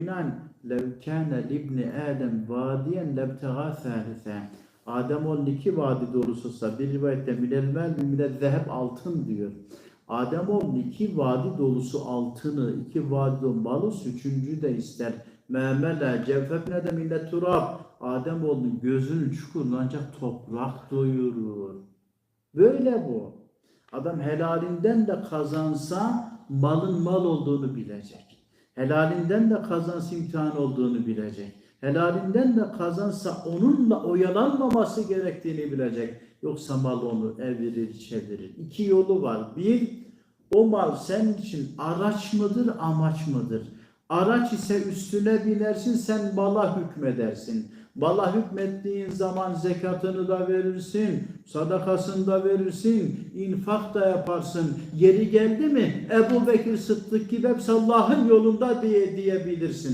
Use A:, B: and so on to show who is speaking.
A: İnan lev kâne libni Adem vadiyen lebtegâ thâlithâ. Adem onun iki vadi dolususa bir rivayette minel mel minel zeheb altın diyor. Adem onun iki vadi dolusu altını, iki vadi dolusu malı, üçüncü de ister. Memele cevfefne de minnet turab. Adem onun gözünün çukurunu ancak toprak doyurur. Böyle bu. Adam helalinden de kazansa malın mal olduğunu bilecek. Helalinden de kazansa imtihan olduğunu bilecek. Helalinden de kazansa onunla oyalanmaması gerektiğini bilecek. Yoksa mal onu evirir çevirir. İki yolu var. Bir, o mal senin için araç mıdır, amaç mıdır? Araç ise üstüne binersin, sen mala hükmedersin. Mala hükmettiğin zaman zekatını da verirsin, sadakasını da verirsin, infak da yaparsın. Yeri geldi mi Ebu Bekir Sıddık gibi hepsi Allah'ın yolunda diye diyebilirsin.